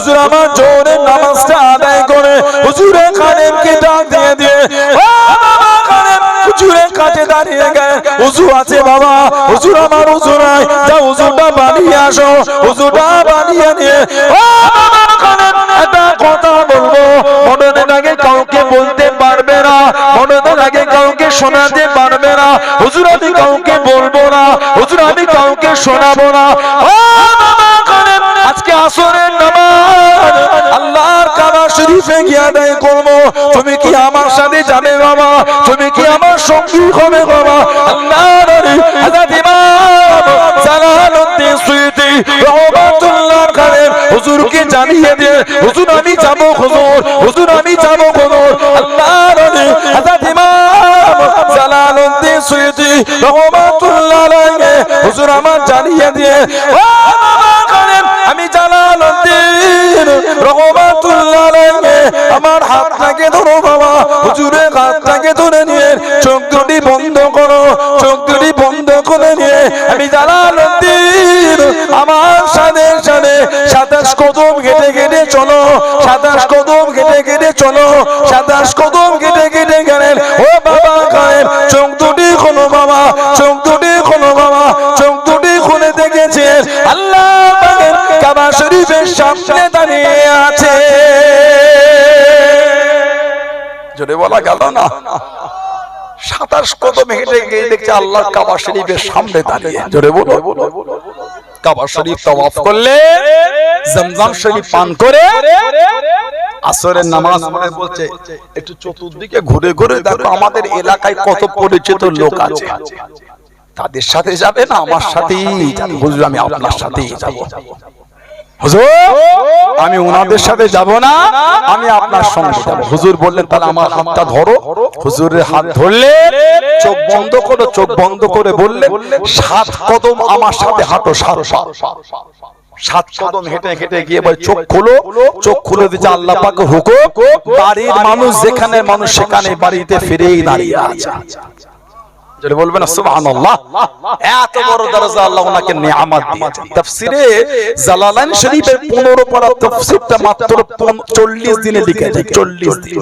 হুজুর আমার জোরে নামাজটা আদায় করে, হুজুরে খাদেমকে ডাক দিয়ে দিয়ে হুজুর কাউকে বলতে পারবে না মনের আগে কাউকে শোনাতে পারবে না। হুজুর আমি কাউকে বলব না, হুজুর আমি কাউকে শোনাবো না। আজকে আসরের নামাজ। আল্লাহর কাবা শরীফে গিয়ে আদায় করব। তুমি কি আমার সাথে যাবে বাবা? তুমি কি আমার সঙ্গী হবে বাবা? আল্লাহর হযরত ইমাম জালালউদ্দিন সুয়ুতি রহমাতুল্লাহ খালেন হুজুরকে জানিয়ে দিয়ে, হুজুর, আমি যাব হুজুর হুজুর, আমি যাব হুজুর। আল্লাহর হযরত ইমাম জালালউদ্দিন সুয়ুতি রহমাতুল্লাহ আলাইহি হুজুর আমার জানিয়ে দিয়ে, ও জালালউদ্দিন রহমাতুল্লাহ আমার হাতটাকে ধরো বাবা, হুজুরের হাতটাকে ধরে নিয়ে চোখ দুটি বন্ধ করো চোখ দুটি বন্ধ করে নিয়ে আমি জালালউদ্দিন আমার সাথে সাথে সাতাশ কদম কেটে কেটে চলো, সাতাশ কদম কেটে কেটে চলো, সাতাশ কদম কেটে কেটে গেলেন, ও বাবা গায়েব চোখ দুটি খোলো বাবা, চোখ দুটি খোলো বাবা, চোখ দুটি খুলে দেখেছেন, আল্লাহ পাকের কাবা শরীফের সামনে দাঁড়িয়ে আছে। জোরে বলা গেল না? সাতাশ গিয়ে দেখছে আল্লাহ কাবা শরীফের সামনে দাঁড়িয়ে। জোরে বলো। কাবা শরীফ করলে, জমজম শরীফ পান করে, আসরের নামাজ বলছে একটু চতুর্দিকে ঘুরে ঘুরে দেখো আমাদের এলাকায় কত পরিচিত লোক আছে। তাদের সাথে যাবে না? আমার সাথেই হুজুর আমি আপনার সাথেই যাব। হুজুর আমি ওনাদের সাথে যাব না আমি আপনার সঙ্গে যাব। হুজুর বললেন তাহলে আমার হাতটা ধরো। হুজুরের হাত ধরলে চোখ বন্ধ করো চোখ বন্ধ করে বললে সাত কদম আমার সাথে হাঁটো সারো সারো সাত সাত। কদম হেঁটে হেঁটে গিয়ে বলে চোখ খুলো চোখ খুলে দিচ্ছে আল্লাহ পাকের হুকুম বাড়ির মানুষ যেখানে মানুষ সেখানে বাড়িতে ফিরেই দাঁড়িয়ে আছে। যদি বলবেন সুবহানাল্লাহ। এত বড় দরজা আল্লাহ ওনাকে নিয়ামত দিয়েছেন। তাফসিরে জালালাইন শরীফের 15 পারা তাফসিরটা মাত্র 40 দিনে লিখেছে 40 দিন।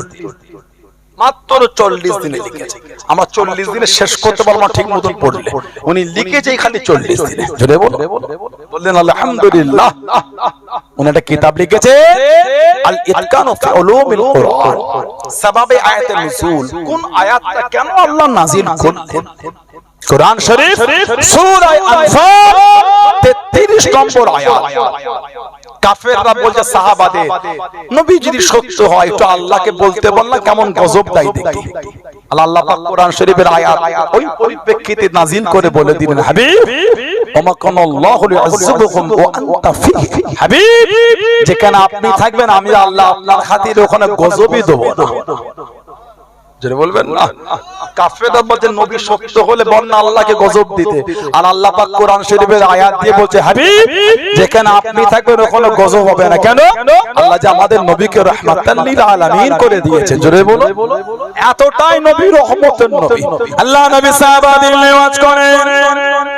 মাত্র চল্লিশ দিনে লিখেছে। আমরা চল্লিশ দিনে শেষ করতে পারব না ঠিক মতন পড়লে। উনি লিখেছে খালি চল্লিশ দিনে। জোরে বলো বললেন আলহামদুলিল্লাহ। উনি একটা কিতাব লিখেছে আল ইতকানু ফি উলুমিল কুরআন সাবাবে আয়াতে নুজুল কোন আয়াতটা কেন আল্লাহ করলেন কোরআন শরীফ সূরা আনফাল 33 নম্বর আয়াত কাফেররা বলছে সাহাবাদের নবী যদি সত্য হয় একটু আল্লাহকে বলতে বল না কেমন গজব দেয় দেখি আল্লাহ আল্লাহ পাক কোরআন শরীফের আয়াত ওই পরিপ্রেক্ষিতে নাজিল করে বলে দিলেন হাবিব যেখানে আপনি থাকবেন, আমি আল্লাহ আপনার ওখানে গজবই দেব। হলে গজব বলছে যেখানে আপনি থাকবেন, ওখানে গজব হবে না। কেন? আল্লাহ যে আমাদের নবীকে আলামিন করে দিয়েছেন। জোরে বলো। এতটাই নবী রহমতের নবী। আল্লাহ নবী করেন।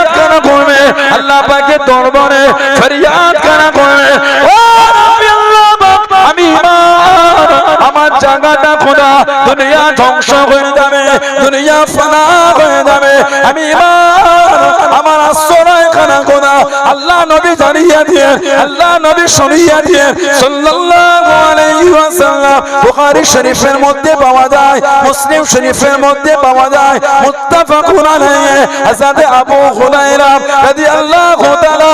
আল্লাহ পাকে দরবারে ফরিয়াদ করা করবে ও আমার জায়গাটা খোদা, দুনিয়া ধ্বংস হয়ে যাবে, দুনিয়া ফানা হয়ে যাবে। আমি আমার আশ্রয় খানা খোদা, আল্লাহ নবী জানিয়ে দিয়ে, আল্লাহ নবী শুনিয়ে দিয়ে, সাল্লাল্লাহু আলাইহি ওয়াসাল্লাম, বুখারী শরীফের মধ্যে পাওয়া যায়, মুসলিম শরীফের মধ্যে পাওয়া যায়, মুত্তাফাকুন আলাইহি হযরত আবু হুরায়রা রাদিয়াল্লাহু তাআলা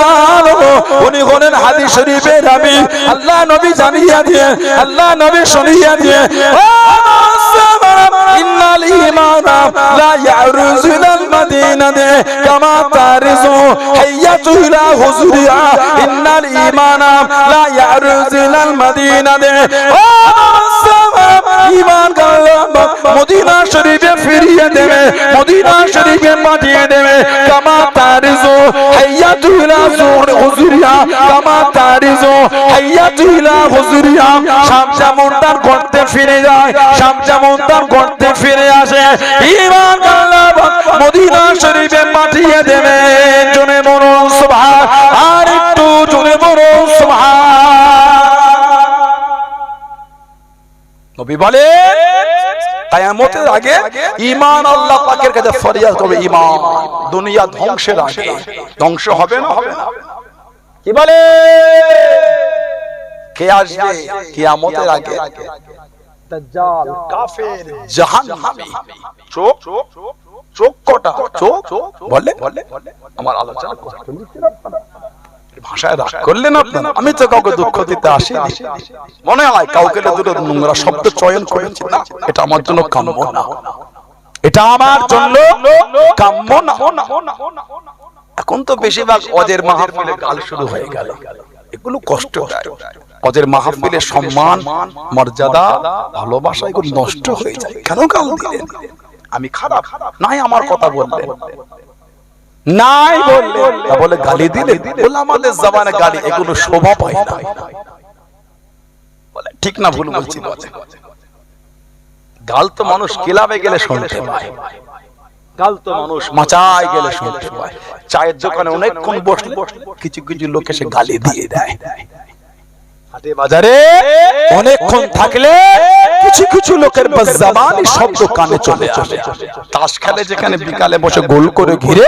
উনি হলেন হাদিস শরীফের রাবী, আল্লাহ নবী জানিয়ে দিয়ে, আল্লাহ নবী শুনিয়ে দিয়ে ও মুসলমান ইন্নাল ঈমানা লা ইয়ারুজু ইলাল মাদিনাতি কামা তারজু হাইয়াতু ইলা হুজুরিয়া ইন্নাল ঈমানা লা ইয়ারুজু ইলাল মাদিনাতি ও ঈমান কাল্লা মদিনা শরীফে ফিরিয়ে দেবে মদিনা শরীফে পাঠিয়ে দেবে কামা তারজু হাইয়াতু ইলা হুজুরিয়া কামা তারজু হাইয়াতু ইলা হুজুরিয়া গর্তে ফিরে যায় গর্তে ফিরে আসে। ঈমান আল্লাহ মদিনা শরীফে পাঠিয়ে জনে আর একটু জনে নবী বলে কিয়ামতের আগে ঈমান আল্লাহ পাকের কাছে ফরিয়াদ করবে ঈমান। দুনিয়া ধ্বংসের আগে। ধ্বংস হবে না হবে না? কি বলে? কে আসবে? কিয়ামতের আগে দাজ্জাল কাফের। জাহান্নামী। চোখ চোখ কটা? চোখ বলে আমার আলোচনা ভাষায় রাগ করলেন আপনারা? আমি তো কাউকে দুঃখ দিতে আসিনি। মনে হয় কাউকে দুটো নোংরা শব্দ চয়ন করেছি না। এটা আমার জন্য কাম্য না। এটা আমার জন্য কাম্য না। এখন তো বেশিরভাগ অজের মাহফিলে গাল শুরু হয়ে গেল। এগুলো কষ্ট অজের মাহফিলের সম্মান মর্যাদা ভালোবাসা এগুলো নষ্ট হয়ে যায়। কেন গাল দিলেন? আমি খারাপ নাই আমার কথা বললেন। নাই বললে তা বলে গালি দিলে বলে আমাদের জবানে গালি এগুলো শোভা পায় না। বলে ঠিক না ভুল বলছি বলে গাল তো মানুষ ক্লাবে গেলে শুনতে পায়। গাল তো মানুষ মাচায় গেলে শুনতে পায়। চায়ের দোকানে অনেকক্ষণ বসলে কিছু কিছু লোক এসে গালি দিয়ে দেয়। হাটে বাজারে অনেকক্ষণ থাকলে কিছু কিছু লোকের জাবানি শব্দ কানে চলে আসে। তাস খেলে যেখানে বিকালে বসে গোল করে ঘিরে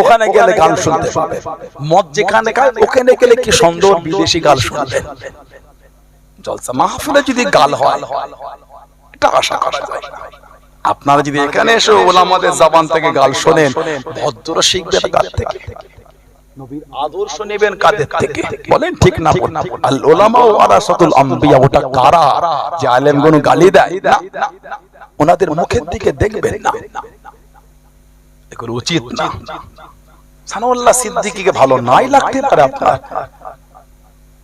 ওখানে গেলে গান শুনতে পাবে। মদ যেখানে খায় ওখানে গেলে কি সুন্দর বিদেশি গান শুনবে। জলসা মাহফিলে যদি গাল হয়। এটা আশা করা যায়। আপনারা যদি এখানে এসে ওলামাদের জবান থেকে গাল শোনেন ভদ্র শিখবেন কার থেকে। নবীর আদর্শ নেবেন কাদের থেকে। বলেন ঠিক না আল উলামা ওয়ারাসাতুল আম্বিয়া ওটা কারা? যে গালি দেয়। না ওনাদের মুখের দিকে দেখবেন না। এগুলো উচিত না। সানাউল্লাহ সিদ্দিকীকে ভালো নাই লাগতে পারে আপনার।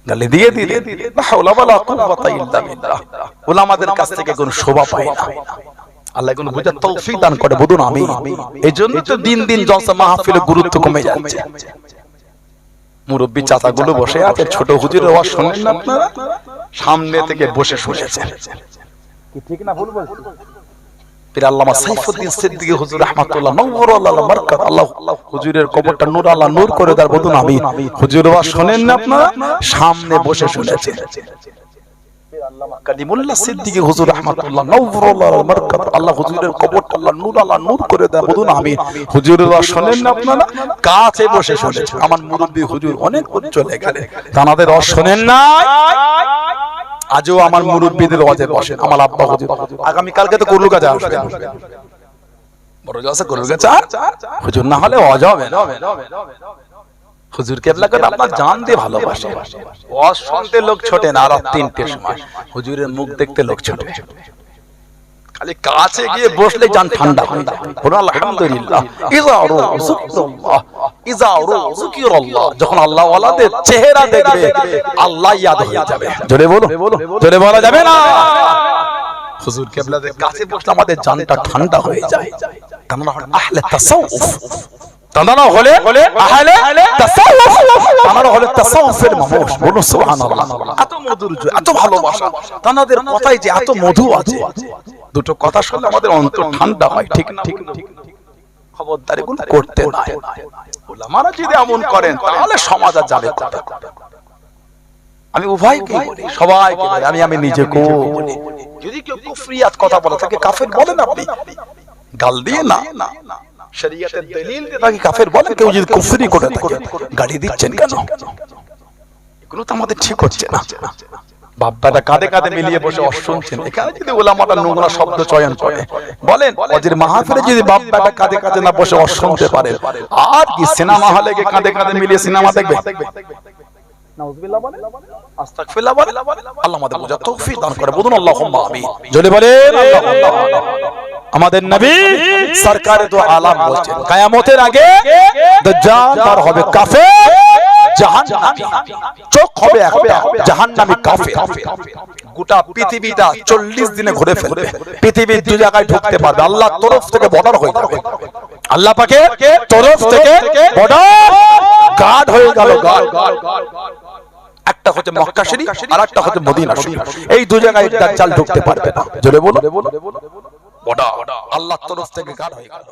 গালি দিয়ে দিলে লা হাওলা ওয়ালা কুওয়াতা ইল্লা বিল্লাহ। উলামাদের কাছ থেকে কোনো শোভা পায় না। আল্লাহ বুঝার তৌফিক দান করে আমি এই জন্য তো দিন দিন জলসা মাহফিলের গুরুত্ব কমে যাচ্ছে। মুরব্বী চাচাগুলো বসে আছে ছোট হুজুরের আওয়াজ শোনেন না আপনারা? সামনে থেকে বসে শুনেছেন। কি ঠিক না ভুল বলছি? পীর আল্লামা সাইফুদ্দিন সিদ্দিকী হুজুর রাহমাতুল্লাহ নওয়ার আল্লাহ বারাকাত আল্লাহ হুজুরের কবরটা নূর আল্লাহ নূর করে দার বলুন আমি হুজুর আওয়াজ শোনেন না আপনারা? সামনে বসে শুনেছেন। কালিমুল্লাহ সিদ্দিকী হুজুর রাহমাতুল্লাহ নওয়ার বারাকাত আল্লাহ হুজুরের কবরটা আল্লাহ নূর আল্লাহ নূর করে দার বলুন আমি হুজুরের আওয়াজ শোনেন না আপনারা? কাছে বসে শুনেছেন আমার মুরব্বী হুজুর অনেক চলে গেলেন তানাদের আওয়াজ শোনেন না? আজও আমার মুরব্বীদের ওয়াজে বসেন। আমার আব্বা হুজুর। আগামী কালকে তো কুরলু কাজে বড় জলসা কুরলু কাজে হুজুর না হলে ওয়াজ হবে না। হুজুর কেবলা করে আপনার জান দিয়ে ভালোবাসে। ওয়াজ শুনতে লোক ছোটে না রাত তিনটের সময়। হুজুরের মুখ দেখতে লোক ছোটে। খালি কাছে গিয়ে বসলে জান ঠান্ডা। বলো আলহামদুলিল্লাহ। ইজা রুজুকুল্লাহ ইজা রুজুকিরাল্লাহ যখন আল্লাহ ওয়ালাদের চেহারা দেখবে আল্লাহ ইয়াদ হয়ে যাবে। জোরে বলো জোরে বলা যাবে না। হুজুর কেবলাদের কাছে বসলে আমাদের জানটা ঠান্ডা হয়ে যায়। হলো আহলে তাসাউফ। তারা হলে আহলে তাসাউফ। তারা হলে তাসাউফের মানুষ বলো সুবহানাল্লাহ। এত মধুর এত ভালোবাসা। তাদের কথায় যে এত মধু আছে। দুটো কথা শুনলে আমাদের অন্তর ঠান্ডা হয় ঠিক না? ঠিক খবরদার এগুলো করতে নাই। ওলামারা যদি এমন করেন তাহলে সমাজ আর যাবে কোথায় আমি উভয়কে বলি সবাইকে বলি আমি আমি বলি। যদি কেউ কুফরিয়াত কথা বলে তাকে কাফের বলেন আপনি। গাল দিয়ে না। শরীয়তের দলিল দিয়ে তাকে কাফের বলেন কেউ যদি কুফরি করে থাকে গালি দিচ্ছেন কেন এগুলো তো আমাদের ঠিক হচ্ছে না বাপ্পাটা কাঁধে কাঁধে মিলিয়ে বসে শুনছেন এখানে যদি ওলামাটা নোংরা শব্দ চয়ন করে বলেন অজির মাহফিলে যদি বাপ্পাটা কাঁধে কাঁধে না বসে শুনতে পারে আর কি সিনেমা হলে গিয়ে কাঁধে কাঁধে মিলিয়ে সিনেমা দেখবে আল্লাহ আমাদের বোঝা তৌফিক দান করে বলুন আল্লাহুম্মা আমিন জোরে বলেন আল্লাহুম্মা আমাদের নবী সরকারে তো আলাম বলছেন কায়ামতের আগে দাজ্জাল বার হবে কাফের জাহান্নামী। চোখ হবে একটা জাহান্নামী কাফের। গোটা পৃথিবীটা চল্লিশ দিনে ঘুরে ফেলবে। পৃথিবীর দু জায়গায় ঢুকতে পারবে। আল্লাহ তরফ থেকে বর্ডার হয়ে যাবে আল্লাহ পাকে তরফ থেকে বর্ডার গার্ড হয়ে গেল গার্ড একটা হচ্ছে মক্কা শরীফ আর একটা হচ্ছে মদিনা শরীফ এই দু জায়গায় দাজ্জাল ঢুকতে পারবে না। জোরে বলো বর্ডার আল্লাহ তরফ থেকে কার হয়ে গেল।